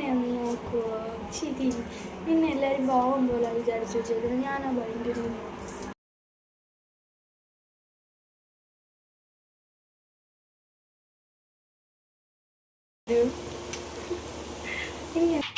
എന്നെ ഒന്ന് നോക്കുവോ? ചിരി. നിന്നെ എല്ലാവരും പോലെ വിചാരിച്ചു വെച്ചേക്കുന്നത് ഞാനാ ഭയങ്കര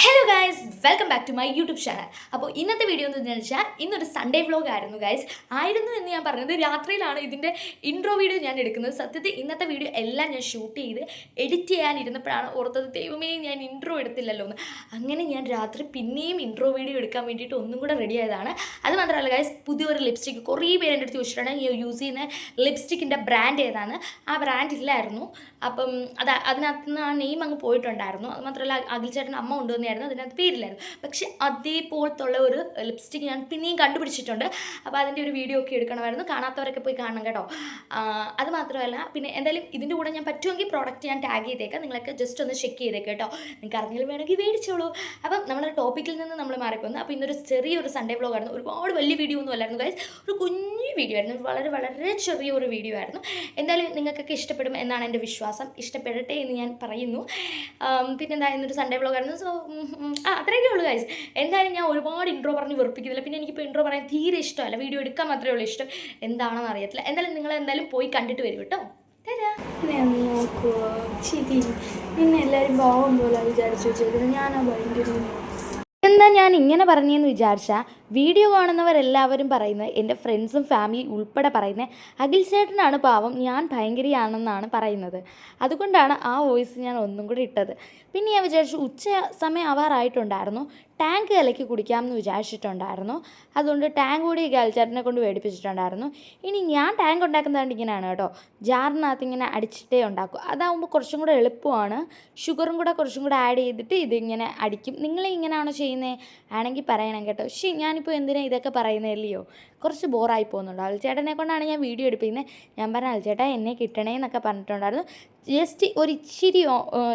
hello guys welcome back to my YouTube channel അപ്പോൾ ഇന്നത്തെ വീഡിയോ എന്ന് വെച്ചാൽ ഇന്നൊരു സൺഡേ വ്ലോഗ് ആയിരുന്നു ഗൈസ് ആയിരുന്നു എന്ന് ഞാൻ പറഞ്ഞത് രാത്രിയിലാണ് ഇതിന്റെ ഇൻട്രോ വീഡിയോ ഞാൻ എടുക്കുന്നത്. സത്യത്തിൽ ഇന്നത്തെ വീഡിയോ എല്ലാം ഞാൻ ഷൂട്ട് ചെയ്ത് എഡിറ്റ് ചെയ്യാനിരുന്നപ്പോഴാണ് ഓർത്തത് ദൈവമേ ഞാൻ ഇൻട്രോ എടുത്തില്ലല്ലോ എന്ന്. അങ്ങനെ ഞാൻ രാത്രി പിന്നെയും ഇൻട്രോ വീഡിയോ എടുക്കാൻ വേണ്ടിയിട്ട് ഒന്നും കൂടെ റെഡി ആയതാണ്. അത് മാത്രമല്ല ഗൈസ് പുതിയൊരു ലിപ്സ്റ്റിക്ക് കുറേ പേര് എന്റെ അടുത്ത് ചോദിച്ചിട്ടാണ് ഈ യൂസ് ചെയ്യുന്ന ലിപ്സ്റ്റിക്കിന്റെ ബ്രാൻഡ് ഏതാണ്. ആ ബ്രാൻഡ് ഇല്ലായിരുന്നു. അപ്പം അത് അതിനകത്ത് നിന്ന് ആ നെയിം അങ്ങ് പോയിട്ടുണ്ടായിരുന്നു. അത് മാത്രമല്ല അഖിൽ ചേട്ടൻ അമ്മ കൊണ്ടുവന്നായിരുന്നു. അതിനകത്ത് പേരില്ലായിരുന്നു. പക്ഷെ അതേപോലത്തുള്ള ഒരു ലിപ്സ്റ്റിക് ഞാൻ പിന്നെയും കണ്ടുപിടിച്ചിട്ടുണ്ട്. അപ്പോൾ അതിന്റെ ഒരു വീഡിയോ ഒക്കെ എടുക്കണമായിരുന്നു. കാണാത്തവരൊക്കെ പോയി കാണണം കേട്ടോ. അത് മാത്രമല്ല പിന്നെ എന്തായാലും ഇതിന്റെ കൂടെ ഞാൻ പറ്റുമെങ്കിൽ പ്രോഡക്റ്റ് ഞാൻ ടാഗ് ചെയ്തേക്കാം. നിങ്ങളൊക്കെ ജസ്റ്റ് ഒന്ന് ചെക്ക് ചെയ്തേക്കാം കേട്ടോ. നിങ്ങൾക്ക് അറിഞ്ഞാലും വേണമെങ്കിൽ മേടിച്ചോളൂ. അപ്പം നമ്മുടെ ടോപ്പിക്കിൽ നിന്ന് നമ്മൾ മാറിക്കൊന്ന് അപ്പോൾ ഇന്നൊരു ചെറിയൊരു സൺഡേ വ്ലോഗ് ആയിരുന്നു. ഒരുപാട് വലിയ വീഡിയോ ഒന്നും അല്ലായിരുന്നു ഗൈസ് ഒരു കുഞ്ഞു വീഡിയോ ആയിരുന്നു. വളരെ വളരെ ചെറിയൊരു വീഡിയോ ആയിരുന്നു. എന്തായാലും നിങ്ങൾക്കൊക്കെ ഇഷ്ടപ്പെടും എന്നാണ് എന്റെ വിശ്വാസം. ഇഷ്ടപ്പെടട്ടെ എന്ന് ഞാൻ പറയുന്നു. പിന്നെന്താ ഇന്നൊരു സൺഡേ വ്ലോഗ് ആയിരുന്നു. സോ ആ അത്രയൊക്കെ ഉള്ളൂ ഗൈസ് എന്തായാലും ഞാൻ ഒരുപാട് ഇൻട്രോ പറഞ്ഞ് വെറുപ്പിക്കുന്നില്ല. പിന്നെ എനിക്കിപ്പോൾ ഇൻട്രോ പറയാൻ തീരെ ഇഷ്ടമല്ല. വീഡിയോ എടുക്കാൻ മാത്രമേ ഉള്ളൂ ഇഷ്ടം. എന്താണെന്ന് അറിയത്തില്ല. എന്തായാലും നിങ്ങൾ എന്തായാലും പോയി കണ്ടിട്ട് വരും കേട്ടോ. നോക്കുവോ ചിരി നിന്നെ എല്ലാവരും ഭാവം പോലെ വിചാരിച്ചു വെച്ചേക്കുന്നത് ഞാനാ ഭയങ്കര എന്താ ഞാൻ ഇങ്ങനെ പറഞ്ഞെന്ന് വിചാരിച്ചാൽ വീഡിയോ കാണുന്നവരെല്ലാവരും പറയുന്നത് എന്റെ ഫ്രണ്ട്സും ഫാമിലി ഉൾപ്പെടെ പറയുന്നത് അഖിൽ ചേട്ടനാണ് പാവം ഞാൻ ഭയങ്കരയാണെന്നാണ് പറയുന്നത്. അതുകൊണ്ടാണ് ആ വോയിസ് ഞാൻ ഒന്നും കൂടി ഇട്ടത്. പിന്നെ ഞാൻ വിചാരിച്ചു ഉച്ച സമയം ആവാറായിട്ടുണ്ടായിരുന്നു. ടാങ്ക് കലക്കി കുടിക്കാമെന്ന് വിചാരിച്ചിട്ടുണ്ടായിരുന്നു. അതുകൊണ്ട് ടാങ്ക് കൂടി ഗൽച്ചേട്ടനെ ചേട്ടനെ കൊണ്ട് മേടിപ്പിച്ചിട്ടുണ്ടായിരുന്നു ഇനി ഞാൻ ടാങ്ക് ഉണ്ടാക്കുന്നതുകൊണ്ട് ഇങ്ങനെയാണ് കേട്ടോ. ജാറിനകത്ത് ഇങ്ങനെ അടിച്ചിട്ടേ ഉണ്ടാക്കും. അതാവുമ്പോൾ കുറച്ചും കൂടെ എളുപ്പമാണ്. ഷുഗറും കൂടെ കുറച്ചും കൂടെ ആഡ് ചെയ്തിട്ട് ഇതിങ്ങനെ അടിക്കും. നിങ്ങൾ ഇങ്ങനെയാണോ ചെയ്യുന്നത് ആണെങ്കിൽ പറയണം കേട്ടോ. പക്ഷേ ഞാനിപ്പോൾ എന്തിനാ ഇതൊക്കെ പറയുന്നതല്ലയോ കുറച്ച് ബോറായി പോകുന്നുണ്ട്. അൽച്ചേട്ടനെ കൊണ്ടാണ് ഞാൻ വീഡിയോ എടുപ്പിക്കുന്നത് ഞാൻ പറഞ്ഞ അൽച്ചേട്ടാ എന്നെ കിട്ടണേ എന്നൊക്കെ പറഞ്ഞിട്ടുണ്ടായിരുന്നു. ജസ്റ്റ് ഒരു ഇച്ചിരി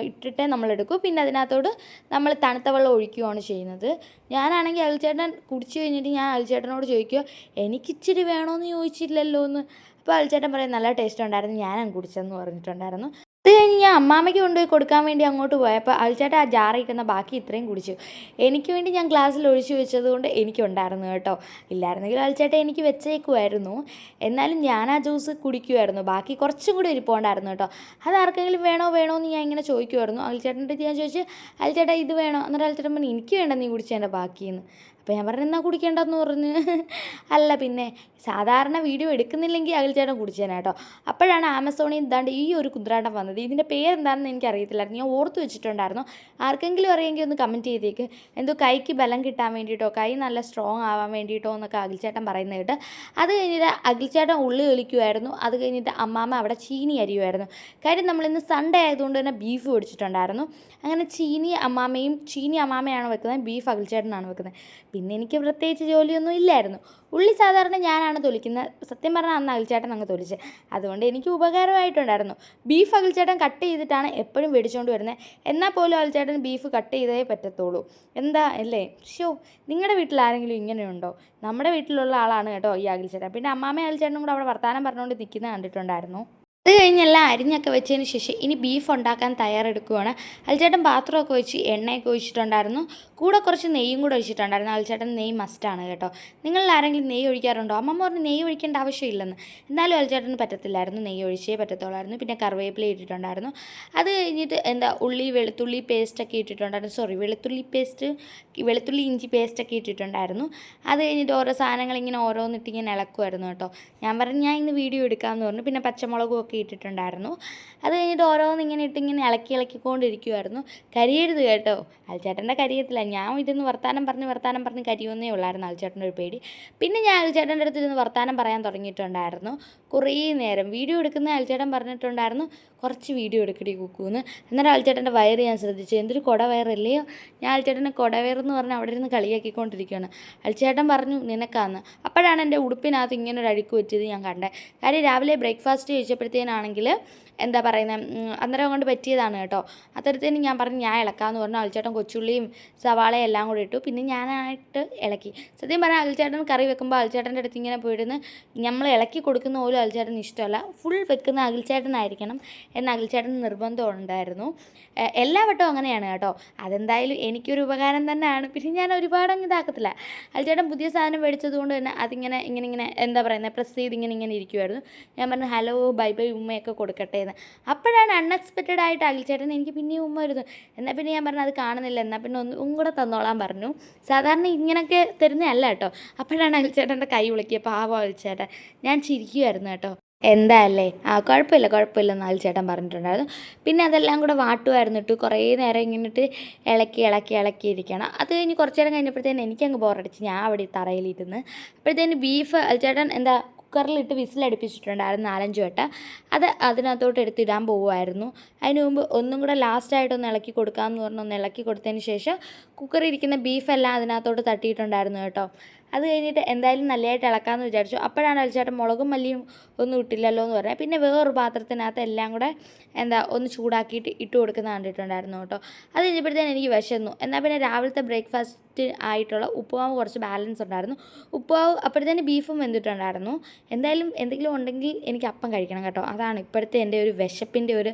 ഇട്ടിട്ടേ നമ്മൾ പിന്നെ അതിനകത്തോട് നമ്മൾ തണുത്ത വെള്ളം ഒഴിക്കുകയാണ് ചെയ്യുന്നത്. ഞാനാണെങ്കിൽ അൽച്ചേട്ടൻ കുടിച്ചു കഴിഞ്ഞിട്ട് ഞാൻ അൽച്ചേട്ടനോട് ചോദിക്കുക എനിക്ക് ഇച്ചിരി വേണമെന്ന് ചോദിച്ചില്ലല്ലോ എന്ന് അപ്പോൾ അൽച്ചേട്ടൻ പറയും നല്ല ടേസ്റ്റ് ഉണ്ടായിരുന്നു. ഞാനും കുടിച്ചെന്ന് പറഞ്ഞിട്ടുണ്ടായിരുന്നു. അത് കഴിഞ്ഞ് ഞാൻ അമ്മാമ്മയ്ക്ക് കൊണ്ടുപോയി കൊടുക്കാൻ വേണ്ടി അങ്ങോട്ട് പോയപ്പോൾ അൽച്ചേട്ട ആ ജാറിൽ കിട്ടുന്ന ബാക്കി ഇത്രയും കുടിച്ചു. എനിക്ക് വേണ്ടി ഞാൻ ഗ്ലാസ്സിൽ ഒഴിച്ചു വെച്ചത് കൊണ്ട് എനിക്കുണ്ടായിരുന്നു കേട്ടോ. ഇല്ലായിരുന്നെങ്കിൽ അൽച്ചേട്ട എനിക്ക് വെച്ചേക്കുമായിരുന്നു. എന്നാലും ഞാൻ ആ ജ്യൂസ് കുടിക്കുമായിരുന്നു. ബാക്കി കുറച്ചും കൂടി ഇരിപ്പുണ്ടായിരുന്നു കേട്ടോ. അത് ആർക്കെങ്കിലും വേണോ വേണോ എന്ന് ഞാൻ ഇങ്ങനെ ചോദിക്കുമായിരുന്നു. അൽച്ചേട്ടന്റെ ഞാൻ ചോദിച്ചു അൽച്ചേട്ടാ ഇത് വേണോ? എന്നിട്ട് അൽച്ചേട്ടൻ പറഞ്ഞു എനിക്ക് വേണ്ട നീ കുടിച്ചതിന്റെ ബാക്കിയെന്ന്. അപ്പോൾ ഞാൻ പറഞ്ഞു എന്നാൽ കുടിക്കേണ്ടെന്ന് പറഞ്ഞ്? അല്ല പിന്നെ സാധാരണ വീഡിയോ എടുക്കുന്നില്ലെങ്കിൽ അകൽച്ചേട്ടൻ കുടിച്ചേനെ കേട്ടോ. അപ്പോഴാണ് ആമസോണിൽ ഇതാണ്ട് ഈ ഒരു കുതിരാട്ടം വന്നത്. ഇതിന്റെ പേരെന്താണെന്ന് എനിക്ക് അറിയത്തില്ലായിരുന്നു ഞാൻ ഓർത്ത് വെച്ചിട്ടുണ്ടായിരുന്നു. ആർക്കെങ്കിലും അറിയെങ്കിൽ ഒന്ന് കമന്റ് ചെയ്തേക്ക്. എന്തോ കൈക്ക് ബലം കിട്ടാൻ വേണ്ടിയിട്ടോ കൈ നല്ല സ്ട്രോങ് ആവാൻ വേണ്ടിയിട്ടോ എന്നൊക്കെ അഖിൽ ചേട്ടൻ പറയുന്നത് കേട്ട് അത് കഴിഞ്ഞിട്ട് അഖിൽ ചേട്ടൻ ഉള്ളി ഒലിക്കുമായിരുന്നു അത് കഴിഞ്ഞിട്ട് അമ്മാമ്മ അവിടെ ചീനി അരിയുമായിരുന്നു കാര്യം നമ്മളിന്ന് സൺഡേ ആയതുകൊണ്ട് തന്നെ ബീഫ് പൊടിച്ചിട്ടുണ്ടായിരുന്നു. അങ്ങനെ ചീനി അമ്മാമ്മയും ചീനി അമ്മാമ്മയാണ് വെക്കുന്നത് ബീഫ് അഖിൽ ചേട്ടനാണ് വെക്കുന്നത്. പിന്നെ എനിക്ക് പ്രത്യേകിച്ച് ജോലിയൊന്നും ഇല്ലായിരുന്നു. ഉള്ളി സാധാരണ ഞാനാണ് തൊലിക്കുന്നത്. സത്യം പറഞ്ഞാൽ അന്ന് അകൽച്ചേട്ടൻ അങ്ങ് തൊലിച്ച്. അതുകൊണ്ട് എനിക്ക് ഉപകാരമായിട്ടുണ്ടായിരുന്നു. ബീഫ് അകൽച്ചേട്ടൻ കട്ട് ചെയ്തിട്ടാണ് എപ്പോഴും മേടിച്ചുകൊണ്ട് വരുന്നത് എന്നാൽ പോലും അകൽച്ചേട്ടൻ ബീഫ് കട്ട് ചെയ്തേ പറ്റത്തുള്ളൂ. എന്താ അല്ലേ? ഷോ നിങ്ങളുടെ വീട്ടിൽ ആരെങ്കിലും ഇങ്ങനെയുണ്ടോ? നമ്മുടെ വീട്ടിലുള്ള ആളാണ് കേട്ടോ ഈ അകൽച്ചേട്ടൻ പിന്നെ അമ്മാമ്മ അകൽച്ചേട്ടനും കൂടെ അവിടെ വർത്തമാനം പറഞ്ഞുകൊണ്ട് നിൽക്കുന്നത് കണ്ടിട്ടുണ്ടായിരുന്നു. അത് കഴിഞ്ഞെല്ലാം അരിഞ്ഞൊക്കെ വെച്ചതിന് ശേഷം ഇനി ബീഫ് ഉണ്ടാക്കാൻ തയ്യാറെടുക്കുകയാണ് അൽച്ചേട്ടൻ പാത്രമൊക്കെ വെച്ച് എണ്ണയൊക്കെ ഒഴിച്ചിട്ടുണ്ടായിരുന്നു. കൂടെ കുറച്ച് നെയ്യും കൂടെ ഒഴിച്ചിട്ടുണ്ടായിരുന്നു. അൽച്ചേട്ടൻ നെയ്യ് മസ്റ്റാണ് കേട്ടോ. നിങ്ങളിൽ ആരെങ്കിലും നെയ്യ് ഒഴിക്കാറുണ്ടോ? അമ്മമ്മ പറഞ്ഞ് നെയ്യ് ഒഴിക്കേണ്ട ആവശ്യമില്ലെന്ന്. എന്നാലും അൽച്ചേട്ടന് പറ്റത്തില്ലായിരുന്നു. നെയ്യ് ഒഴിച്ചേ പറ്റത്തുള്ളായിരുന്നു. പിന്നെ കറിവേപ്പില ഇട്ടിട്ടുണ്ടായിരുന്നു. അത് കഴിഞ്ഞിട്ട് എന്താ ഉള്ളി വെളുത്തുള്ളി പേസ്റ്റൊക്കെ ഇട്ടിട്ടുണ്ടായിരുന്നു. സോറി വെളുത്തുള്ളി പേസ്റ്റ് വെളുത്തുള്ളി ഇഞ്ചി പേസ്റ്റൊക്കെ ഇട്ടിട്ടുണ്ടായിരുന്നു. അത് കഴിഞ്ഞിട്ട് ഓരോ സാധനങ്ങൾ ഇങ്ങനെ ഓരോന്നിട്ട് ഇങ്ങനെ ഇളക്കുമായിരുന്നു കേട്ടോ. ഞാൻ പറഞ്ഞു ഞാൻ ഇന്ന് വീഡിയോ എടുക്കാമെന്ന് പറഞ്ഞു. പിന്നെ പച്ചമുളകും ഇട്ടിട്ടുണ്ടായിരുന്നു. അത് കഴിഞ്ഞിട്ട് ഓരോന്ന് ഇങ്ങനെ ഇട്ട് ഇങ്ങനെ ഇളക്കി ഇളക്കിക്കൊണ്ടിരിക്കുമായിരുന്നു കരിയരുത് കേട്ടോ. അൽച്ചേട്ടന്റെ കരിയത്തില്ല ഞാൻ ഇരുന്ന് വർത്താനം പറഞ്ഞ് വർത്താനം പറഞ്ഞ് കരിയുന്നേ ഉള്ളായിരുന്നു അൽച്ചേട്ടന്റെ ഒരു പേടി. പിന്നെ ഞാൻ അൽച്ചേട്ടന്റെ അടുത്ത് ഇരുന്ന് വർത്താനം പറയാൻ തുടങ്ങിയിട്ടുണ്ടായിരുന്നു. കുറേ നേരം വീഡിയോ എടുക്കുന്ന അൽച്ചേട്ടൻ പറഞ്ഞിട്ടുണ്ടായിരുന്നു. കുറച്ച് വീഡിയോ എടുക്കടി കുക്കൂന്ന്. അന്നേരം അൽച്ചേട്ടന്റെ വയറ് ഞാൻ ശ്രദ്ധിച്ചു. എന്തൊരു കൊട വയറല്ലേ ഞാൻ അൽച്ചേട്ടനെ കുടവയറെന്ന് പറഞ്ഞ് അവിടെ ഇരുന്ന് കളിയാക്കിക്കൊണ്ടിരിക്കുകയാണ്. അൽചേട്ടൻ പറഞ്ഞു നിനക്കാന്ന്. അപ്പോഴാണ് എന്റെ ഉടുപ്പിനകത്ത് ഇങ്ങനെ ഒരു അഴുക്ക് വെച്ചത് ഞാൻ കണ്ടത് കാര്യം രാവിലെ ബ്രേക്ക്ഫാസ്റ്റ് കഴിച്ചപ്പോഴത്തേനാണെങ്കിൽ എന്താ പറയുന്നത് അന്നേരം കൊണ്ട് പറ്റിയതാണ് കേട്ടോ. അത്തരത്തിൽ ഞാൻ പറഞ്ഞു ഞാൻ ഇളക്കാമെന്ന് പറഞ്ഞു. അൽച്ചേട്ടൻ കൊച്ചുള്ളിയും സവാളയും എല്ലാം കൂടി ഇട്ടു. പിന്നെ ഞാനായിട്ട് ഇളക്കി. സത്യം പറഞ്ഞാൽ അൽച്ചേട്ടൻ കറി വെക്കുമ്പോൾ അൽച്ചേട്ടന്റെ അടുത്ത് ഇങ്ങനെ പോയിരുന്ന് നമ്മൾ ഇളക്കി കൊടുക്കുന്ന പോലും അൽച്ചേട്ടന് ഇഷ്ടമല്ല. ഫുൾ വെക്കുന്ന അഖിൽച്ചേട്ടനായിരിക്കണം എന്ന് അകിൽച്ചേട്ടൻ നിർബന്ധം ഉണ്ടായിരുന്നു. എല്ലാ വട്ടവും അങ്ങനെയാണ് കേട്ടോ. അതെന്തായാലും എനിക്കൊരു ഉപകാരം തന്നെയാണ്. പിന്നെ ഞാൻ ഒരുപാട് അങ്ങ് ഇതാക്കത്തില്ല. അൽച്ചേട്ടൻ പുതിയ സാധനം മേടിച്ചത് കൊണ്ട് തന്നെ അതിങ്ങനെ ഇങ്ങനെ ഇങ്ങനെ എന്താ പറയുന്നത് പ്രസ് ചെയ്ത് ഇങ്ങനെ ഇങ്ങനെ ഇരിക്കുമായിരുന്നു ഞാൻ പറഞ്ഞു ഹലോ ബൈ ബൈ ഉമ്മയൊക്കെ കൊടുക്കട്ടെ. എന്ന് അപ്പോഴാണ് അൺഎക്സ്പെക്റ്റഡ് ആയിട്ട് അഖിൽച്ചേട്ടൻ എനിക്ക് പിന്നെയും ഉമ്മ വരുന്നു എന്നാൽ പിന്നെ ഞാൻ പറഞ്ഞു അത് കാണുന്നില്ല. എന്നാൽ പിന്നെ ഉം കൂടെ തന്നോളാൻ പറഞ്ഞു. സാധാരണ ഇങ്ങനെയൊക്കെ തരുന്നതല്ല കേട്ടോ. അപ്പോഴാണ് അഖിൽച്ചേട്ടന്റെ കൈ വിളിക്കുക പാവം അഖിൽച്ചേട്ടൻ ഞാൻ ചിരിക്കുമായിരുന്നു കേട്ടോ. എന്താ അല്ലേ? ആ കുഴപ്പമില്ല കുഴപ്പമില്ല എന്ന് ചേട്ടൻ പറഞ്ഞിട്ടുണ്ടായിരുന്നു. പിന്നെ അതെല്ലാം കൂടെ വാട്ടുമായിരുന്നു ഇട്ട് കുറേ നേരം ഇങ്ങനിട്ട് ഇളക്കി ഇളക്കി ഇളക്കി ഇരിക്കണം. അത് കഴിഞ്ഞ് കുറച്ച് നേരം കഴിഞ്ഞപ്പോഴത്തേന് എനിക്കങ്ങ് ബോറടിച്ച് ഞാൻ അവിടെ തറയിലിരുന്ന് അപ്പോഴത്തേന് ബീഫ് അൽച്ചേട്ടൻ എന്താ കുക്കറിലിട്ട് വിസിലടുപ്പിച്ചിട്ടുണ്ടായിരുന്നു നാലഞ്ച് വട്ടം. അത് അതിനകത്തോട്ട് എടുത്തിടാൻ പോവുമായിരുന്നു. അതിന് മുമ്പ് ഒന്നും കൂടെ ലാസ്റ്റായിട്ടൊന്ന് ഇളക്കി കൊടുക്കാമെന്ന് പറഞ്ഞൊന്ന് ഇളക്കി കൊടുത്തതിന് ശേഷം കുക്കറിൽ ഇരിക്കുന്ന ബീഫെല്ലാം അതിനകത്തോട്ട് തട്ടിയിട്ടുണ്ടായിരുന്നു കേട്ടോ. അത് കഴിഞ്ഞിട്ട് എന്തായാലും നല്ലതായിട്ട് ഇളക്കാമെന്ന് വിചാരിച്ചു. അപ്പോഴാണ് അലിച്ചേട്ടൻ മുളകും മല്ലിയും ഒന്നും ഇട്ടില്ലല്ലോ എന്ന് പറഞ്ഞാൽ പിന്നെ വേറൊരു പാത്രത്തിനകത്ത് എല്ലാം കൂടെ എന്താ ഒന്ന് ചൂടാക്കിയിട്ട് ഇട്ട് കൊടുക്കുന്ന കണ്ടിട്ടുണ്ടായിരുന്നു കേട്ടോ. അത് കഴിഞ്ഞപ്പോഴത്തേനും എനിക്ക് വിശന്നു. എന്നാൽ പിന്നെ രാവിലത്തെ ബ്രേക്ക്ഫാസ്റ്റ് ആയിട്ടുള്ള ഉപ്പുമാവ് കുറച്ച് ബാലൻസ് ഉണ്ടായിരുന്നു. ഉപ്പുമാവ് അപ്പോഴത്തേന് ബീഫും വെന്തിട്ടുണ്ടായിരുന്നു. എന്തായാലും എന്തെങ്കിലും ഉണ്ടെങ്കിൽ എനിക്ക് അപ്പം കഴിക്കണം കേട്ടോ. അതാണ് ഇപ്പോഴത്തെ എന്റെ ഒരു വിശപ്പിന്റെ ഒരു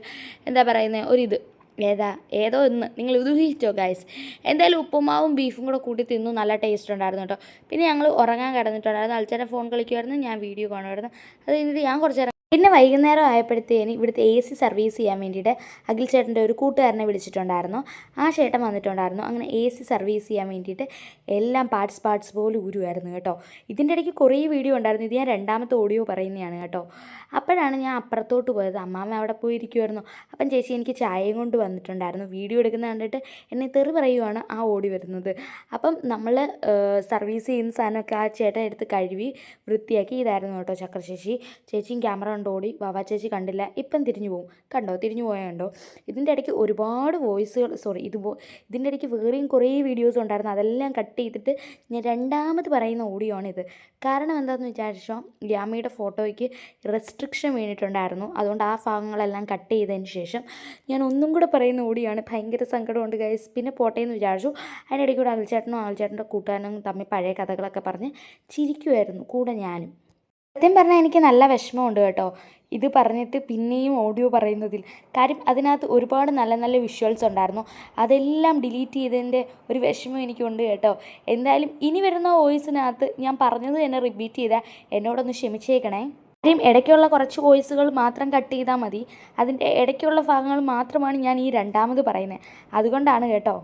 എന്താ പറയുന്നത് ഒരിത് ഏതാ? ഏതോ ഒന്ന്. നിങ്ങൾ ഉദ്ദേശിച്ചോ ഗൈസ് എന്തായാലും ഉപ്പുമാവും ബീഫും കൂടെ കൂട്ടി തിന്നു. നല്ല ടേസ്റ്റ് ഉണ്ടായിരുന്നു കേട്ടോ. പിന്നെ ഞങ്ങൾ ഉറങ്ങാൻ കിടന്നിട്ടുണ്ടായിരുന്നു. അൽച്ചേരെ ഫോൺ കളിക്കുമായിരുന്നു ഞാൻ വീഡിയോ കാണുമായിരുന്നു അത് കഴിഞ്ഞിട്ട് ഞാൻ കുറച്ച് പിന്നെ വൈകുന്നേരം ആയപ്പോഴത്തേന് ഇവിടുത്തെ എ സി സർവീസ് ചെയ്യാൻ വേണ്ടിയിട്ട് അഖിൽ ചേട്ടന്റെ ഒരു കൂട്ടുകാരനെ വിളിച്ചിട്ടുണ്ടായിരുന്നു. ആ ചേട്ടൻ വന്നിട്ടുണ്ടായിരുന്നു. അങ്ങനെ എ സി സർവീസ് ചെയ്യാൻ വേണ്ടിയിട്ട് എല്ലാം പാർട്സ് പാർട്സ് പോലെ ഊരുമായിരുന്നു കേട്ടോ. ഇതിന്റെ ഇടയ്ക്ക് കുറേ വീഡിയോ ഉണ്ടായിരുന്നു. ഇത് ഞാൻ രണ്ടാമത്തെ ഓഡിയോ പറയുന്നതാണ് കേട്ടോ. അപ്പോഴാണ് ഞാൻ അപ്പുറത്തോട്ട് പോയത്. അമ്മാമ്മ അവിടെ പോയിരിക്കുമായിരുന്നു അപ്പം ചേച്ചി എനിക്ക് ചായയും കൊണ്ട് വന്നിട്ടുണ്ടായിരുന്നു. വീഡിയോ എടുക്കുന്ന കണ്ടിട്ട് എന്നെ തെറി പറയുവാണ് ആ ഓടി വരുന്നത്. അപ്പം നമ്മൾ സർവീസ് ചെയ്യുന്ന സാധനമൊക്കെ ആ ചേട്ടൻ എടുത്ത് കഴുകി വൃത്തിയാക്കി ഇതായിരുന്നു കേട്ടോ ചക്രശേഷി. ചേച്ചി ചേച്ചിയും ക്യാമറ കൊണ്ട് ഓടി വാവാ ചേച്ചി കണ്ടില്ല ഇപ്പം തിരിഞ്ഞു പോകും കണ്ടോ? തിരിഞ്ഞു പോയാൽ കണ്ടോ ഇതിന്റെ ഇടയ്ക്ക് ഒരുപാട് വോയിസുകൾ സോറി ഇത് ഇതിന്റെ ഇടയ്ക്ക് വേറെയും കുറേ വീഡിയോസ് ഉണ്ടായിരുന്നു. അതെല്ലാം കട്ട് ചെയ്തിട്ട് ഞാൻ രണ്ടാമത് പറയുന്ന ഓഡിയോ ആണിത് കാരണം എന്താണെന്ന് വിചാരിച്ചോ? യാമിയുടെ ഫോട്ടോയ്ക്ക് റെസ്ട്രിക്ഷൻ വീണിട്ടുണ്ടായിരുന്നു അതുകൊണ്ട് ആ ഭാഗങ്ങളെല്ലാം കട്ട് ചെയ്തതിന് ശേഷം ഞാൻ ഒന്നും കൂടെ പറയുന്ന ആണ് ഭയങ്കര സങ്കടമുണ്ട് ഗൈസ് പിന്നെ പോട്ടെ എന്ന് വിചാരിച്ചു. അതിനിടയ്ക്ക് കൂടെ അൽച്ചേട്ടനും ആൽച്ചേട്ടന്റെ കൂട്ടുകാരനും തമ്മിൽ പഴയ കഥകളൊക്കെ പറഞ്ഞ് ചിരിക്കുമായിരുന്നു കൂടെ ഞാനും. സത്യം പറഞ്ഞാൽ എനിക്ക് നല്ല വിഷമമുണ്ട് കേട്ടോ. ഇത് പറഞ്ഞിട്ട് പിന്നെയും ഓഡിയോ പറയുന്നതിൽ. കാര്യം അതിനകത്ത് ഒരുപാട് നല്ല നല്ല വിഷ്വൽസ് ഉണ്ടായിരുന്നു. അതെല്ലാം ഡിലീറ്റ് ചെയ്തതിന്റെ ഒരു വിഷമം എനിക്കുണ്ട് കേട്ടോ. എന്തായാലും ഇനി വരുന്ന വോയിസിനകത്ത് ഞാൻ പറഞ്ഞത് തന്നെ റിപ്പീറ്റ് ചെയ്താൽ എന്നോടൊന്ന് ക്ഷമിച്ചേക്കണേ. കാര്യം ഇടയ്ക്കുള്ള കുറച്ച് വോയിസുകൾ മാത്രം കട്ട് ചെയ്താൽ മതി. അതിന്റെ ഇടയ്ക്കുള്ള ഭാഗങ്ങൾ മാത്രമാണ് ഞാൻ ഈ രണ്ടാമത് പറയുന്നത്. അതുകൊണ്ടാണ് കേട്ടോ.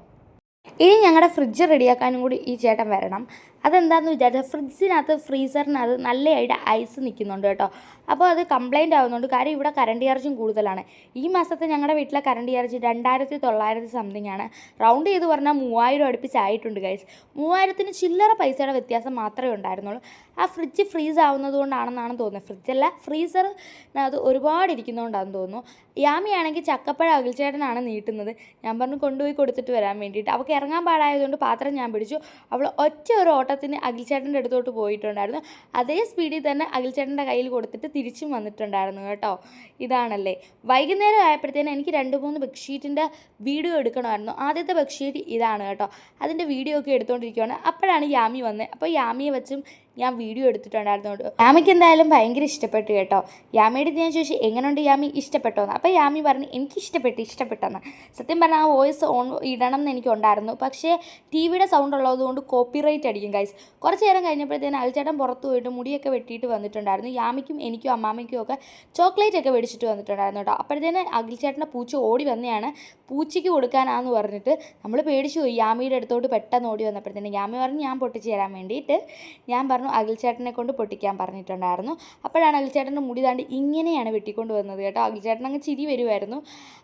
ഇനി ഞങ്ങളുടെ ഫ്രിഡ്ജ് റെഡിയാക്കാനും കൂടി ഈ ചേട്ടൻ വരണം. അതെന്താണെന്ന് വിചാരിച്ചാൽ ഫ്രിഡ്ജിനകത്ത് ഫ്രീസറിനകത്ത് നല്ലതായിട്ട് ഐസ് നിൽക്കുന്നുണ്ട് കേട്ടോ. അപ്പോൾ അത് കംപ്ലൈന്റ് ആവുന്നുണ്ട്. കാര്യം ഇവിടെ കറണ്ട് ചാർജും കൂടുതലാണ്. ഈ മാസത്തെ ഞങ്ങളുടെ വീട്ടിലെ കറണ്ട് ചാർജ് രണ്ടായിരത്തി തൊള്ളായിരത്തി സംതിങ് ആണ്. റൗണ്ട് ചെയ്ത് പറഞ്ഞാൽ മൂവായിരം അടുപ്പിച്ചായിട്ടുണ്ട് ഗൈസ് മൂവായിരത്തിന് ചില്ലറ പൈസയുടെ വ്യത്യാസം മാത്രമേ ഉണ്ടായിരുന്നുള്ളൂ. ആ ഫ്രിഡ്ജ് ഫ്രീസ് ആവുന്നത് കൊണ്ടാണെന്നാണ് തോന്നുന്നത് ഫ്രിഡ്ജല്ല ഫ്രീസറിനകത്ത് ഒരുപാട് ഇരിക്കുന്നതുകൊണ്ടാണെന്ന് തോന്നുന്നു. യാമിയാണെങ്കിൽ ചക്കപ്പഴ അകിൽച്ചേട്ടനാണ് നീട്ടുന്നത്. ഞാൻ പറഞ്ഞു കൊണ്ടുപോയി കൊടുത്തിട്ട് വരാൻ വേണ്ടിയിട്ട്. അവൾക്ക് ഇറങ്ങാൻ പാടായതുകൊണ്ട് പാത്രം ഞാൻ പിടിച്ചു. അവൾ ഒറ്റ ഒരു ഓട്ടത്തിന് അഖിൽചേട്ടന്റെ അടുത്തോട്ട് പോയിട്ടുണ്ടായിരുന്നു. അതേ സ്പീഡിൽ തന്നെ അഖിൽചേട്ടന്റെ കയ്യിൽ കൊടുത്തിട്ട് തിരിച്ചും വന്നിട്ടുണ്ടായിരുന്നു കേട്ടോ. ഇതാണല്ലേ. വൈകുന്നേരം ആയപ്പോഴത്തേനും എനിക്ക് രണ്ട് മൂന്ന് ബെഡ്ഷീറ്റിന്റെ വീഡിയോ എടുക്കണമായിരുന്നു. ആദ്യത്തെ ബെഡ്ഷീറ്റ് ഇതാണ് കേട്ടോ. അതിന്റെ വീഡിയോ ഒക്കെ എടുത്തുകൊണ്ടിരിക്കുകയാണ് അപ്പോഴാണ് യാമി വന്നത് അപ്പോൾ യാമിയെ വെച്ചും ഞാൻ വീഡിയോ എടുത്തിട്ടുണ്ടായിരുന്നു. യാമിക്ക് എന്തായാലും ഭയങ്കര ഇഷ്ടപ്പെട്ടു കേട്ടോ. യാമിയുടെ ഞാൻ ചോദിച്ചു എങ്ങനെയുണ്ട് യാമി? ഇഷ്ടപ്പെട്ടോ? എന്ന് അപ്പോൾ യാമി പറഞ്ഞു എനിക്ക് ഇഷ്ടപ്പെട്ടു ഇഷ്ടപ്പെട്ടെന്ന്. സത്യം പറഞ്ഞാൽ ആ വോയിസ് ഓൺ ഇടണം എന്ന് എനിക്കുണ്ടായിരുന്നു. പക്ഷേ ടി വിയുടെ സൗണ്ട് ഉള്ളതുകൊണ്ട് കോപ്പി കോപ്പിറൈറ്റ് അടിക്കും ഗൈസ് കുറച്ച് നേരം കഴിഞ്ഞപ്പോഴത്തേന് അൽച്ചേട്ടൻ പുറത്ത് പോയിട്ട് മുടിയൊക്കെ വെട്ടിയിട്ട് വന്നിട്ടുണ്ടായിരുന്നു. യാമിക്കും എനിക്കും അമ്മാമ്മയ്ക്കും ഒക്കെ ചോക്ലേറ്റ് ഒക്കെ മേടിച്ചിട്ട് വന്നിട്ടുണ്ടായിരുന്നു കേട്ടോ. അപ്പോഴത്തേന് അഖിൽച്ചേട്ടന്റെ പൂച്ച ഓടി വന്നെയാണ്. പൂച്ചയ്ക്ക് കൊടുക്കാനാന്ന് പറഞ്ഞിട്ട് നമ്മൾ പേടിച്ചു പോയി. യാമിയുടെ അടുത്തോട്ട് പെട്ടെന്ന് ഓടി വന്നപ്പോഴത്തേന് യാമി പറഞ്ഞു ഞാൻ പൊട്ടിച്ച് തരാൻ വേണ്ടിയിട്ട് ഞാൻ പറഞ്ഞു അഖിൽച്ചേട്ടനെ കൊണ്ട് പൊട്ടിക്കാൻ പറഞ്ഞിട്ടുണ്ടായിരുന്നു. അപ്പോഴാണ് അഖിൽചേട്ടന്റെ മുടി താണ്ട് ഇങ്ങനെയാണ് വെട്ടിക്കൊണ്ട് വന്നത് കേട്ടോ. അഖിൽചേട്ടൻ അങ്ങ് ചിരി വരുമായിരുന്നു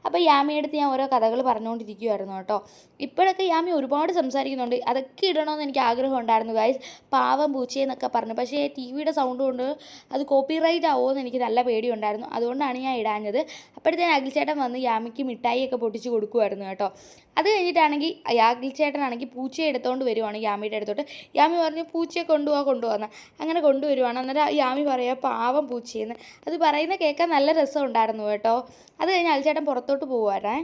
അപ്പോൾ യാമിയെടുത്ത് ഞാൻ ഓരോ കഥകൾ പറഞ്ഞുകൊണ്ടിരിക്കുമായിരുന്നു കേട്ടോ. ഇപ്പോഴൊക്കെ യാമി ഒരുപാട് സംസാരിക്കുന്നുണ്ട്. അതൊക്കെ ഇടണമെന്ന് എനിക്ക് ആഗ്രഹം ഉണ്ടായിരുന്നു ഗൈസ് പാവം പൂച്ചയെന്നൊക്കെ പറഞ്ഞു. പക്ഷേ ടി വിയുടെ സൗണ്ട് കൊണ്ട് അത് കോപ്പി റൈറ്റ് ആവുമെന്ന് എനിക്ക് നല്ല പേടിയുണ്ടായിരുന്നു. അതുകൊണ്ടാണ് ഞാൻ ഇടാഞ്ഞത്. അപ്പോഴത്തേന് അഖിൽചേട്ടൻ വന്ന് യാമിക്ക് മിഠായിയൊക്കെ പൊട്ടിച്ച് കൊടുക്കുമായിരുന്നു കേട്ടോ. അത് കഴിഞ്ഞിട്ടാണെങ്കിൽ അഖിൽചേട്ടനാണെങ്കിൽ പൂച്ചയെ എടുത്തുകൊണ്ട് വരുവാണ് യാമിയുടെ അടുത്തോട്ട്. യാമി പറഞ്ഞു പൂച്ചയെ കൊണ്ടുപോകാൻ കൊണ്ടുപോകാം കൊണ്ടുവന്ന് അങ്ങനെ കൊണ്ടുവരുവാണ്. അന്നേരം ഈ ആമി പറയുക പാവം പൂച്ചയെന്ന് അത് പറയുന്ന കേൾക്കാൻ നല്ല രസം ഉണ്ടായിരുന്നു കേട്ടോ. അത് കഴിഞ്ഞ് അൽച്ചേട്ടൻ പുറത്തോട്ട് പോവാറേ.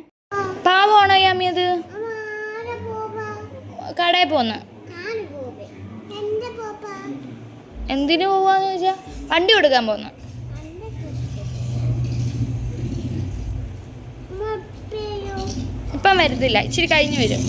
പാവമാണോ യാമി അത്? കടയിൽ പോന്ന്. എന്തിനു പോവാന്ന് ചോദിച്ചാ? വണ്ടി കൊടുക്കാൻ പോന്നു. ഇപ്പം വരുന്നില്ല ഇച്ചിരി കഴിഞ്ഞു വരും.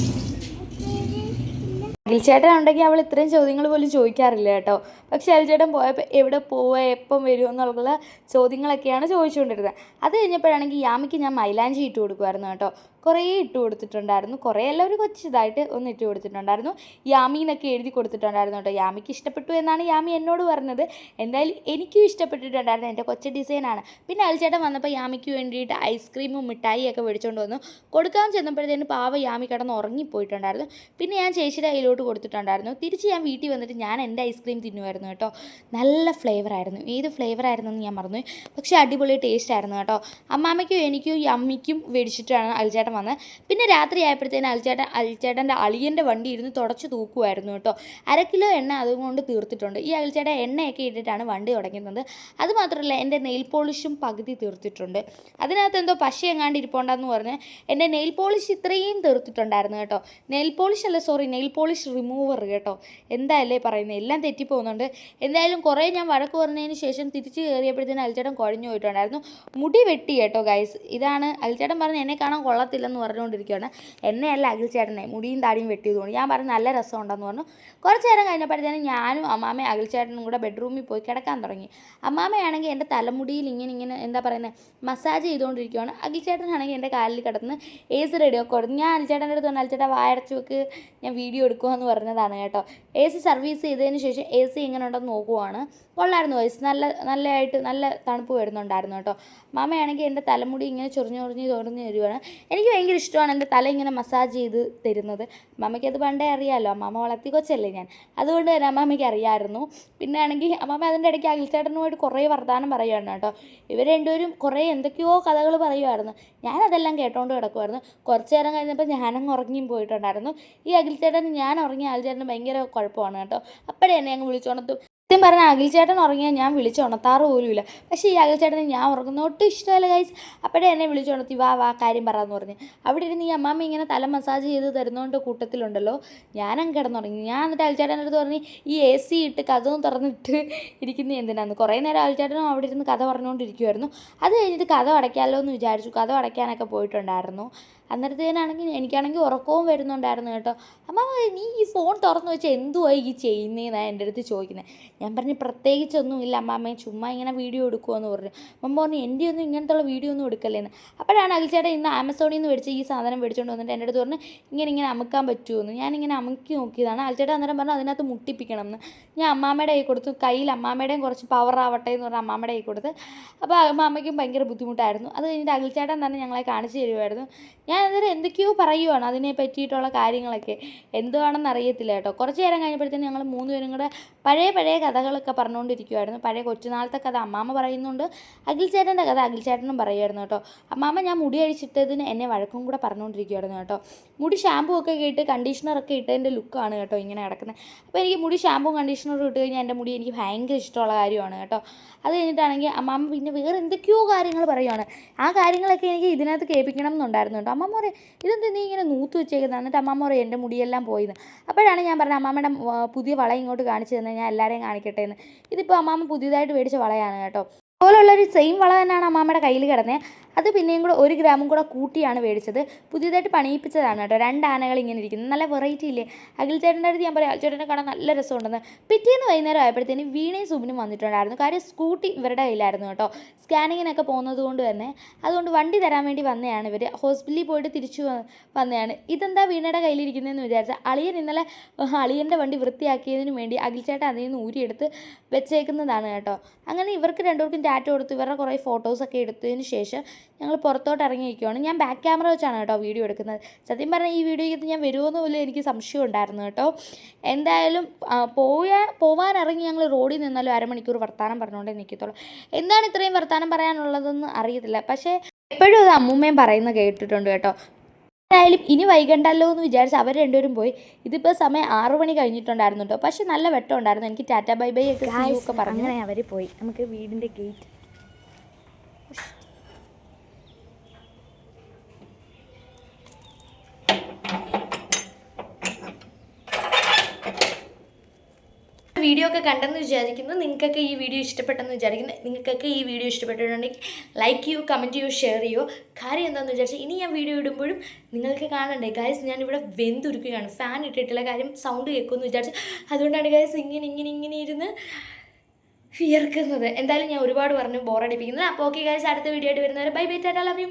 അഖിൽചേട്ടൻ ഉണ്ടെങ്കിൽ അവൾ ഇത്രയും ചോദ്യങ്ങൾ പോലും ചോദിക്കാറില്ല കേട്ടോ. പക്ഷെ അൽജേട്ടൻ പോയപ്പോൾ എവിടെ പോവുക എപ്പം വരും എന്നുള്ള ചോദ്യങ്ങളൊക്കെയാണ് ചോദിച്ചുകൊണ്ടിരുന്നത്. അത് കഴിഞ്ഞപ്പോഴാണെങ്കിൽ യാമിക്ക് ഞാൻ മൈലാഞ്ചി ഇട്ട് കൊടുക്കുമായിരുന്നു കേട്ടോ. കുറേ ഇട്ട് കൊടുത്തിട്ടുണ്ടായിരുന്നു. കുറേ അല്ല ഒരു കൊച്ചിതായിട്ട് ഒന്ന് ഇട്ട് കൊടുത്തിട്ടുണ്ടായിരുന്നു. യാമി എന്നൊക്കെ എഴുതി കൊടുത്തിട്ടുണ്ടായിരുന്നു കേട്ടോ. യാമിക്ക് ഇഷ്ടപ്പെട്ടു എന്നാണ് യാമി എന്നോട് പറഞ്ഞത്. എന്തായാലും എനിക്കും ഇഷ്ടപ്പെട്ടിട്ടുണ്ടായിരുന്നു. എന്റെ കൊച്ചു ഡിസൈനാണ് പിന്നെ അൽച്ചേട്ടൻ വന്നപ്പോൾ യാമിക്ക് വേണ്ടിയിട്ട് ഐസ്ക്രീമും മിഠായിയൊക്കെ മേടിച്ചുകൊണ്ട് വന്നു. കൊടുക്കാൻ ചെന്നപ്പോഴത്തേന് പാവ യാമി കിടന്ന് ഉറങ്ങിപ്പോയിട്ടുണ്ടായിരുന്നു. പിന്നെ ഞാൻ ചേച്ചിയുടെ കയ്യിലോട്ട് കൊടുത്തിട്ടുണ്ടായിരുന്നു. തിരിച്ച് ഞാൻ വീട്ടിൽ വന്നിട്ട് ഞാൻ എന്റെ ഐസ്ക്രീം തിന്നുമായിരുന്നു കേട്ടോ. നല്ല ഫ്ലേവർ ആയിരുന്നു. ഏത് ഫ്ലേവർ ആയിരുന്നു എന്ന് ഞാൻ മറന്നു പക്ഷേ അടിപൊളി ടേസ്റ്റ് ആയിരുന്നു കേട്ടോ. അമ്മാമ്മയ്ക്കും എനിക്കും അമ്മയ്ക്കും മേടിച്ചിട്ടാണ് അൽച്ചേട്ടൻ വന്നത് പിന്നെ രാത്രി ആയപ്പോഴത്തേന് അൽച്ചേട്ടൻ അൽച്ചേട്ടന്റെ അളിയന്റെ വണ്ടി ഇരുന്ന് തുടച്ച് തൂക്കുമായിരുന്നു കേട്ടോ. അര കിലോ എണ്ണ അതുകൊണ്ട് തീർത്തിട്ടുണ്ട്. ഈ അൽച്ചേട്ടൻ എണ്ണയൊക്കെ ഇട്ടിട്ടാണ് വണ്ടി തുടങ്ങുന്നത് അതുമാത്രമല്ല എന്റെ നെയിൽ പോളിഷും പകുതി തീർത്തിട്ടുണ്ട്. അതിനകത്ത് എന്തോ പശ എങ്ങാണ്ട് പറഞ്ഞ് എന്റെ നെയിൽ പോളിഷ് ഇത്രയും തീർത്തിട്ടുണ്ടായിരുന്നു കേട്ടോ. നെയിൽ പോളിഷ് അല്ല സോറി നെയിൽ പോളിഷ് റിമൂവർ കേട്ടോ. എന്തായാലേ പറയുന്നത്? എല്ലാം തെറ്റിപ്പോകുന്നുണ്ട്. എന്തായാലും കുറേ ഞാൻ വഴക്ക് പറഞ്ഞതിന് ശേഷം തിരിച്ച് കയറിയപ്പോഴത്തേന് അൽച്ചേട്ടൻ കുഴഞ്ഞു പോയിട്ടുണ്ടായിരുന്നു. മുടി വെട്ടി കേട്ടോ ഗൈസ് ഇതാണ് അൽച്ചേട്ടൻ പറഞ്ഞ് എന്നെ കാണാൻ കൊള്ളത്തില്ലെന്ന് പറഞ്ഞുകൊണ്ടിരിക്കുകയാണ്. എന്നെയല്ല അഖിൽച്ചേട്ടനെ മുടിയും താടിയും വെട്ടിയതുകൊണ്ട്. ഞാൻ പറഞ്ഞു നല്ല രസമുണ്ടെന്ന് പറഞ്ഞു. കുറച്ച് നേരം കഴിഞ്ഞപ്പോഴത്തേനും ഞാനും അമ്മാമയും അഖിൽച്ചേട്ടനും കൂടെ ബെഡ്റൂമിൽ പോയി കിടക്കാൻ തുടങ്ങി. അമ്മാമയാണെങ്കിൽ എന്റെ തലമുടിയിൽ ഇങ്ങനെ ഇങ്ങനെ എന്താ പറയുന്നത് മസാജ് ചെയ്തുകൊണ്ടിരിക്കുകയാണ് അഖിൽച്ചേട്ടനാണെങ്കിൽ എന്റെ കാലിൽ കിടന്ന് ഏസ് റെഡിയൊക്കെ കൊടുത്തു ഞാൻ അൽച്ചേട്ടന്റെ അടുത്ത് പറഞ്ഞു അൽച്ചേട്ടാ വായടച്ചു വെക്ക്. ഞാൻ വീഡിയോ എടുക്കുമെന്ന് പറഞ്ഞതാണ് കേട്ടോ. എ സി സർവീസ് ചെയ്തതിന് ശേഷം എ സി എങ്ങനെ ഉണ്ടെന്ന് നോക്കുവാണ്. കൊള്ളായിരുന്നു വയസ്സ് നല്ല നല്ലതായിട്ട് നല്ല തണുപ്പ് വരുന്നുണ്ടായിരുന്നു കേട്ടോ. മാമയാണെങ്കിൽ എന്റെ തലമുടി ഇങ്ങനെ ചൊറിഞ്ഞ് ചൊറിഞ്ഞ് ചൊറിഞ്ഞ് തരുവാണ്. എനിക്ക് ഭയങ്കര ഇഷ്ടമാണ് എന്റെ തല ഇങ്ങനെ മസാജ് ചെയ്ത് തരുന്നത്. മാമയ്ക്ക് അത് പണ്ടേ അറിയാമല്ലോ മാമ വളർത്തി കൊച്ചല്ലേ ഞാൻ. അതുകൊണ്ട് തന്നെ അമ്മാമയ്ക്ക് അറിയാമായിരുന്നു. പിന്നെ ആണെങ്കിൽ അമ്മാമ അതിന്റെ ഇടയ്ക്ക് അഖിൽച്ചേട്ടനുമായിട്ട് കുറേ വർത്തമാനം പറയുകയാണ് കേട്ടോ. ഇവർ രണ്ടുപേരും കുറേ എന്തൊക്കെയോ കഥകൾ പറയുമായിരുന്നു ഞാനതെല്ലാം കേട്ടോണ്ട് കിടക്കുമായിരുന്നു കുറച്ച് നേരം കഴിഞ്ഞപ്പോൾ ഞാനങ്ങ് ഉറങ്ങിയും പോയിട്ടുണ്ടായിരുന്നു. ഈ അഖിൽച്ചേട്ടൻ ഞാൻ ഉറങ്ങിയ അഖിൽച്ചേട്ടന് ഭയങ്കര കുഴപ്പമാണ് കേട്ടോ. അപ്പോഴേ എന്നെ അങ്ങ് വിളിച്ചോണത്തും സത്യം പറഞ്ഞാൽ അഖിൽച്ചേട്ടൻ ഉറങ്ങിയാൽ ഞാൻ വിളിച്ച് ഉണർത്താറ് പോലുമില്ല. പക്ഷേ ഈ അഖിൽച്ചേട്ടന് ഞാൻ ഉറങ്ങുന്ന ഒട്ടും ഇഷ്ടമല്ല ഗൈസ് അപ്പോഴേ എന്നെ വിളിച്ച് ഉണർത്തി വാ വാ കാര്യം പറയാമെന്ന് പറഞ്ഞ്. അവിടെ ഇരുന്ന് ഈ അമ്മാമ്മ ഇങ്ങനെ തല മസാജ് ചെയ്ത് തരുന്നതുകൊണ്ട് കൂട്ടത്തിലുണ്ടല്ലോ. ഞാനങ്ങ് കിടന്നുറങ്ങി. ഞാൻ എന്നിട്ട് അൽച്ചേട്ടന്റെ അടുത്ത് പറഞ്ഞ് ഈ എ സി ഇട്ട് കഥവും തുറന്നിട്ട് ഇരിക്കുന്നത് എന്തിനാന്ന്? കുറേ നേരം അൽച്ചേട്ടനും അവിടെ ഇരുന്ന് കഥ പറഞ്ഞുകൊണ്ടിരിക്കുമായിരുന്നു അത് കഴിഞ്ഞിട്ട് കഥ അടയ്ക്കാമല്ലോ എന്ന് വിചാരിച്ചു. കഥ അടയ്ക്കാനൊക്കെ പോയിട്ടുണ്ടായിരുന്നു. അന്നേരത്തേനാണെങ്കിൽ എനിക്കാണെങ്കിൽ ഉറക്കവും വരുന്നുണ്ടായിരുന്നു കേട്ടോ. അമ്മ നീ ഈ ഫോൺ തുറന്നു വെച്ചാൽ എന്തുവാ ഈ ചെയ്യുന്നതെന്നാണ് എന്റെ അടുത്ത് ചോദിക്കുന്നത് ഞാൻ പറഞ്ഞു പ്രത്യേകിച്ചൊന്നുമില്ല അമ്മാമ്മേ ചുമ്മാ ഇങ്ങനെ വീഡിയോ എടുക്കുമെന്ന് പറഞ്ഞു. അമ്മ പറഞ്ഞു എന്റെ ഒന്നും ഇങ്ങനത്തുള്ള വീഡിയോ ഒന്നും എടുക്കല്ലേന്ന്. അപ്പോഴാണ് അഖിൽച്ചേട്ടൻ ഇന്ന് ആമസോണിൽ നിന്ന് മേടിച്ച ഈ സാധനം മേടിച്ചുകൊണ്ട് വന്നിട്ട് എന്റെ അടുത്ത് പറഞ്ഞു ഇങ്ങനെ ഇങ്ങനെ അമുക്കാൻ പറ്റുമെന്ന് ഞാനിങ്ങനെ അമുക്കി നോക്കിയതാണ്. അഖിൽച്ചേട്ടൻ അന്നേരം പറഞ്ഞു അതിനകത്ത് മുട്ടിപ്പിക്കണം എന്ന് ഞാൻ അമ്മാമ്മയുടെ കൈ കൊടുത്തു. കയ്യിൽ അമ്മാമ്മയുടെയും കുറച്ച് പവർ ആവട്ടെ എന്ന് പറഞ്ഞാൽ അമ്മാമ്മയുടെ കൈ കൊടുത്ത്. അപ്പോൾ അമ്മാമ്മയ്ക്കും ഭയങ്കര ബുദ്ധിമുട്ടായിരുന്നു. അത് കഴിഞ്ഞിട്ട് അഖിൽച്ചേട്ടൻ തന്നെ ഞങ്ങളെ കാണിച്ചു തരുമായിരുന്നു ഞാൻ അന്നേരം എന്തൊക്കെയോ പറയുവാണ് അതിനെ പറ്റിയിട്ടുള്ള കാര്യങ്ങളൊക്കെ. എന്തുവാണെന്ന് അറിയത്തില്ല കേട്ടോ. കുറച്ച് നേരം കഴിഞ്ഞപ്പോഴത്തേന് ഞങ്ങൾ മൂന്ന് പേരും കൂടെ പഴയ പഴയ കഥകളൊക്കെ പറഞ്ഞുകൊണ്ടിരിക്കുമായിരുന്നു പഴയ കൊച്ചുനാളത്തെ കഥ അമ്മാമ്മ പറയുന്നുണ്ട്. അഖിൽ ചേട്ടന്റെ കഥ അഖിൽ ചേട്ടനും പറയുമായിരുന്നു കേട്ടോ. അമ്മാമ്മ ഞാൻ മുടി അഴിച്ചിട്ടതിന് എന്നെ വഴക്കും കൂടെ പറഞ്ഞുകൊണ്ടിരിക്കുമായിരുന്നു കേട്ടോ. മുടി ഷാമ്പൂ ഒക്കെ ഇട്ട് കണ്ടീഷണറൊക്കെ ഇട്ടതിന്റെ ലുക്കാണ് കേട്ടോ ഇങ്ങനെ കിടക്കുന്നത് അപ്പോൾ എനിക്ക് മുടി ഷാമ്പൂ കണ്ടീഷണറും ഇട്ട് കഴിഞ്ഞാൽ എന്റെ മുടി എനിക്ക് ഭയങ്കര ഇഷ്ടമുള്ള കാര്യമാണ് കേട്ടോ. അത് കഴിഞ്ഞിട്ടാണെങ്കിൽ അമ്മാമ്മ പിന്നെ വേറെ എന്തൊക്കെയോ കാര്യങ്ങൾ പറയുവാണ്. ആ കാര്യങ്ങളൊക്കെ എനിക്ക് ഇതിനകത്ത് കേൾപ്പിക്കണം എന്നുണ്ടായിരുന്നു കേട്ടോ. അമ്മമ്മ ഇതെന്ത് നീ ഇങ്ങനെ നൂത്ത് വെച്ചേക്കുന്നത് എന്നിട്ട് അമ്മമ്മ എന്റെ മുടിയെല്ലാം പോയിന്ന്. അപ്പോഴാണ് ഞാൻ പറഞ്ഞത് അമ്മാമ്മയുടെ പുതിയ വള ഇങ്ങോട്ട് കാണിച്ചു തന്നെ ഞാൻ എല്ലാവരെയും കാണിക്കട്ടെ എന്ന്. ഇതിപ്പോൾ അമ്മാമ്മ പുതിയതായിട്ട് മേടിച്ച വളയാണ് കേട്ടോ. അതുപോലുള്ളൊരു സെയിം വള തന്നെയാണ് അമ്മാമ്മയുടെ കയ്യിൽ കിടന്നത് അത് പിന്നെയും കൂടെ ഒരു ഗ്രാമും കൂടെ കൂട്ടിയാണ് മേടിച്ചത്. പുതിയതായിട്ട് പണിയിപ്പിച്ചതാണ് കേട്ടോ. രണ്ട് ആനകൾ ഇങ്ങനെ ഇരിക്കുന്നത് നല്ല വെറൈറ്റി ഇല്ലേ? അഖിൽ ചേട്ടന്റെ അടുത്ത് ഞാൻ പറയാം ചേട്ടനെ കാണാൻ നല്ല രസമുണ്ടെന്ന്. പിറ്റേന്ന് വൈകുന്നേരം ആയപ്പോഴത്തേനും വീണയും സുബിനും വന്നിട്ടുണ്ടായിരുന്നു. കാര്യം സ്കൂട്ടി ഇവരുടെ കയ്യിലായിരുന്നു കേട്ടോ. സ്കാനിങ്ങിനൊക്കെ പോകുന്നത് കൊണ്ട് തന്നെ. അതുകൊണ്ട് വണ്ടി തരാൻ വേണ്ടി വന്നതാണ് ഇവർ ഹോസ്പിറ്റലിൽ പോയിട്ട് തിരിച്ചു വന്നതാണ്. ഇതെന്താ വീണയുടെ കയ്യിലിരിക്കുന്നതെന്ന് വിചാരിച്ചാൽ അളിയൻ ഇന്നലെ അളിയന്റെ വണ്ടി വൃത്തിയാക്കിയതിനു വേണ്ടി അഖിൽ ചേട്ടൻ അതിൽ നിന്ന് ഊരിയെടുത്ത് വെച്ചേക്കുന്നതാണ് കേട്ടോ. അങ്ങനെ ഇവർക്ക് രണ്ടുപേർക്കും ടാറ്റ കൊടുത്ത് ഇവരുടെ കുറേ ഫോട്ടോസൊക്കെ എടുത്തതിന് ശേഷം ഞങ്ങൾ പുറത്തോട്ട് ഇറങ്ങി നിൽക്കുവാണ്. ഞാൻ ബാക്ക് ക്യാമറ വെച്ചാണ് കേട്ടോ വീഡിയോ എടുക്കുന്നത്. സത്യം പറഞ്ഞാൽ ഈ വീഡിയോയ്ക്ക് ഞാൻ വരുമോയെന്ന് പോലും എനിക്ക് സംശയം ഉണ്ടായിരുന്നു കേട്ടോ. എന്തായാലും പോയാൽ പോയാ പോവാൻ ഇറങ്ങി ഞങ്ങൾ റോഡിൽ നിന്നാലും അരമണിക്കൂർ വർത്തമാനം പറഞ്ഞുകൊണ്ടേ നിൽക്കത്തുള്ളൂ എന്താണ് ഇത്രയും വർത്തമാനം പറയാനുള്ളതെന്ന് അറിയത്തില്ല. പക്ഷേ എപ്പോഴും അത് അമ്മൂമ്മയും പറയുന്നത് കേട്ടിട്ടുണ്ട് കേട്ടോ. എന്തായാലും ഇനി വൈകണ്ടല്ലോ എന്ന് വിചാരിച്ച് അവർ രണ്ടുപേരും പോയി. ഇതിപ്പോൾ സമയം ആറു മണി കഴിഞ്ഞിട്ടുണ്ടായിരുന്നു കേട്ടോ പക്ഷെ നല്ല വെട്ടം ഉണ്ടായിരുന്നു. എനിക്ക് ടാറ്റ ബൈ ബൈ ഒക്കെ ഒക്കെ പറഞ്ഞു. അങ്ങനെ അവർ പോയി. നമുക്ക് വീടിന്റെ ഗേറ്റ് വീഡിയോ ഒക്കെ കണ്ടെന്ന് വിചാരിക്കുന്നു. നിങ്ങൾക്കൊക്കെ ഈ വീഡിയോ ഇഷ്ടപ്പെട്ടെന്ന് വിചാരിക്കുന്നു. നിങ്ങൾക്കൊക്കെ ഈ വീഡിയോ ഇഷ്ടപ്പെട്ടിട്ടുണ്ടെങ്കിൽ ലൈക്ക് ചെയ്യൂ കമന്റ് ചെയ്യൂ ഷെയർ ചെയ്യൂ. കാര്യം എന്താണെന്ന് വിചാരിച്ചാൽ ഇനി ഞാൻ വീഡിയോ ഇടുമ്പോഴും നിങ്ങൾക്ക് കാണണ്ടേ? ഗായസ് ഞാനിവിടെ വെന്തുരുക്കുകയാണ്. ഫാൻ ഇട്ടിട്ടുള്ള കാര്യം സൗണ്ട് കേൾക്കുമെന്ന് വിചാരിച്ചു അതുകൊണ്ടാണ് ഗായസ് ഇങ്ങനെ ഇങ്ങനെ ഇങ്ങനെ ഇരുന്ന് വിയർക്കുന്നത്. എന്തായാലും ഞാൻ ഒരുപാട് പറഞ്ഞു ബോറടിപ്പിക്കുന്നത് അപ്പോൾ ഓക്കെ ഗായസ് അടുത്ത വീഡിയോ ആയിട്ട് വരുന്നവരെ bye bye tata love you